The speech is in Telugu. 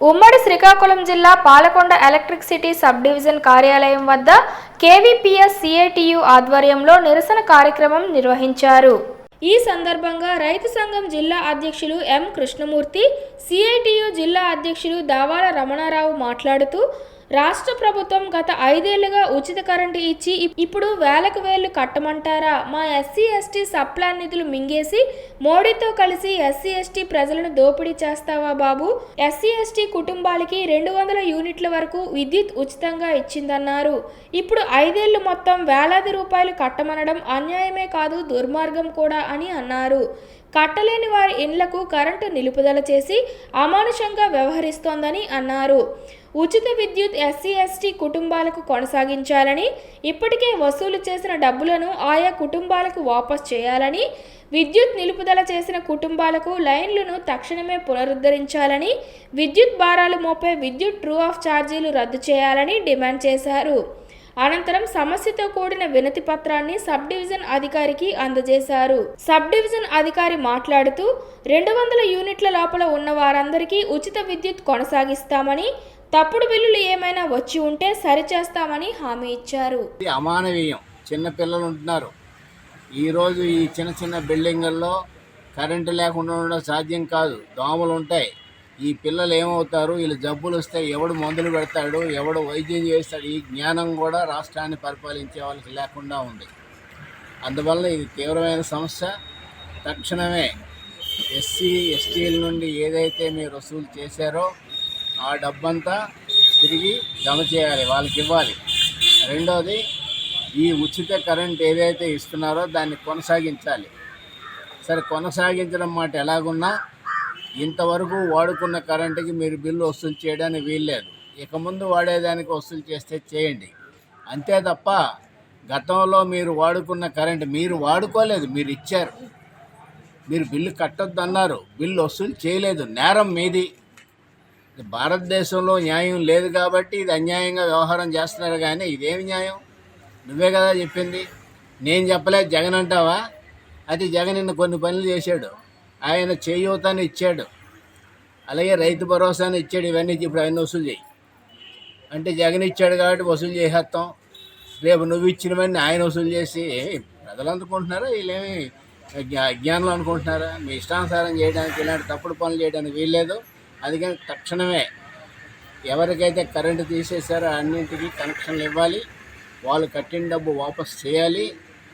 ఉమ్మడి శ్రీకాకుళం జిల్లా Palakonda electricity sub division కార్యాలయం వద్ద కేవీపీఎస్ సిఐటియు ఆధ్వర్యంలో నిరసన కార్యక్రమం నిర్వహించారు. ఈ సందర్భంగా రైతు సంఘం జిల్లా అధ్యక్షులు ఎం కృష్ణమూర్తి సిఐటియు జిల్లా అధ్యక్షులు దావాల రమణారావు మాట్లాడుతూ రాష్ట్ర ప్రభుత్వం గత ఐదేళ్ళుగా ఉచిత కరెంటు ఇచ్చి ఇప్పుడు వేలకు వేలు కట్టమంటారా? మా ఎస్సీ ఎస్టీ సప్లాన్ నిధులు మింగేసి మోడీతో కలిసి ఎస్సీ ఎస్టీ ప్రజలను దోపిడీ చేస్తావా బాబు? ఎస్సీ ఎస్టీ కుటుంబాలకి రెండు వందల యూనిట్ల వరకు విద్యుత్ ఉచితంగా ఇచ్చిందన్నారు. ఇప్పుడు ఐదేళ్ళు మొత్తం వేలాది రూపాయలు కట్టమనడం అన్యాయమే కాదు దుర్మార్గం కూడా అని అన్నారు. కట్టలేని వారి ఇండ్లకు కరెంటు నిలుపుదల చేసి అమానుషంగా వ్యవహరిస్తోందని అన్నారు. ఉచిత విద్యుత్ ఎస్సీ ఎస్టీ కుటుంబాలకు కొనసాగించాలని ఇప్పటికే వసూలు చేసిన డబ్బులను ఆయా కుటుంబాలకు వాపస్ చేయాలని విద్యుత్ నిలుపుదల చేసిన కుటుంబాలకు లైన్లను తక్షణమే పునరుద్ధరించాలని విద్యుత్ భారాలు మోపే విద్యుత్ ట్రూ ఆఫ్ ఛార్జీలు రద్దు చేయాలని డిమాండ్ చేశారు. అనంతరం సమస్యతో కూడిన వినతి పత్రాన్ని సబ్ డివిజన్ అధికారికి అందజేశారు. సబ్ డివిజన్ అధికారి మాట్లాడుతూ రెండు వందల యూనిట్ల లోపల ఉన్న వారందరికీ ఉచిత విద్యుత్ కొనసాగిస్తామని తప్పుడు బిల్లులు ఏమైనా వచ్చి ఉంటే సరిచేస్తామని హామీ ఇచ్చారు. అమానవీయం. చిన్న పిల్లలు ఉంటున్నారు. ఈరోజు ఈ చిన్న చిన్న బిల్డింగుల్లో కరెంటు లేకుండా ఉండడం సాధ్యం కాదు. దోమలు ఉంటాయి. ఈ పిల్లలు ఏమవుతారు? వీళ్ళు జబ్బులు వస్తే ఎవడు మందులు పెడతాడు? ఎవడు వైద్యం చేస్తాడు? ఈ జ్ఞానం కూడా రాష్ట్రాన్ని పరిపాలించే వాళ్ళకి లేకుండా ఉంది. అందువల్ల ఇది తీవ్రమైన సమస్య. తక్షణమే ఎస్సీ ఎస్టీల నుండి ఏదైతే మీరు వసూలు చేశారో ఆ డబ్బంతా తిరిగి జమ చేయాలి వాళ్ళకి ఇవ్వాలి. రెండోది ఈ ఉచిత కరెంట్ ఏదైతే ఇస్తున్నారో దాన్ని కొనసాగించాలి. సరే కొనసాగించడం మాట ఎలాగున్నా ఇంతవరకు వాడుకున్న కరెంటుకి మీరు బిల్లు వసూలు చేయడానికి వీల్లేదు. ఇక ముందు వాడేదానికి వసూలు చేస్తే చేయండి. అంతే తప్ప గతంలో మీరు వాడుకున్న కరెంట్ మీరు వాడుకోలేదు మీరు ఇచ్చారు. మీరు బిల్లు కట్టొద్దు అన్నారు బిల్లు వసూలు చేయలేదు నేరం మీది. భారతదేశంలో న్యాయం లేదు కాబట్టి ఇది అన్యాయంగా వ్యవహారం చేస్తున్నారు కానీ ఇదేమి న్యాయం? నువ్వే కదా చెప్పింది. నేను చెప్పలేదు జగన్ అంటావా? అది జగన్ నిన్న కొన్ని పనులు చేశాడు. ఆయన చేయూతని ఇచ్చాడు. అలాగే రైతు భరోసాని ఇచ్చాడు. ఇవన్నీ ఇప్పుడు అవన్నీ వసూలు చేయి. అంటే జగన్ ఇచ్చాడు కాబట్టి వసూలు చేసేస్తాం. రేపు నువ్వు ఇచ్చినవన్నీ ఆయన వసూలు చేసి ప్రజలు అనుకుంటున్నారా వీళ్ళేమి అజ్ఞానులు అనుకుంటున్నారా? మీ ఇష్టానుసారం చేయడానికి ఇలాంటి తప్పుడు పనులు చేయడానికి వీల్లేదు. అందుకని తక్షణమే ఎవరికైతే కరెంటు తీసేసారో అన్నింటికి కనెక్షన్లు ఇవ్వాలి. వాళ్ళు కట్టిన డబ్బు వాపస్ చేయాలి.